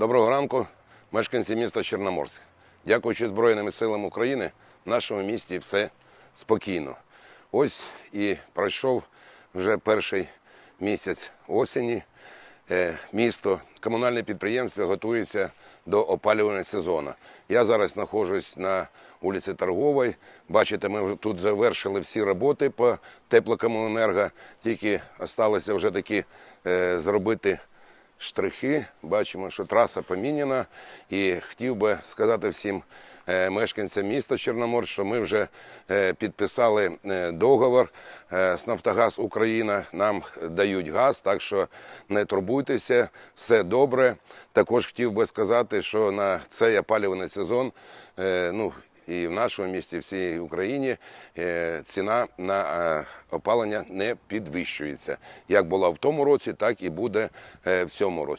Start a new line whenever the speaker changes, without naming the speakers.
Доброго ранку, мешканці міста Чорноморськ. Дякуючи Збройним силам України, в нашому місті все спокійно. Ось і пройшов вже перший місяць осені. Е, Місто, комунальне підприємство готується до опалювального сезону. Я зараз знаходжусь на вулиці Торговій. Бачите, ми тут завершили всі роботи по теплокомуненерго. Тільки залишилося вже таки е, зробити штрихи. Бачимо, що траса поміняна. І хотів би сказати всім е, мешканцям міста Чорномор, що ми вже е, підписали е, договор з Нафтогаз Україна. Нам дають газ, так що не турбуйтеся, все добре. Також хотів би сказати, що на цей опалювальний сезон, ну і в нашому місті, і всій Україні е, ціна на е, опалення не підвищується. Як була в тому році, так і буде е, в цьому році.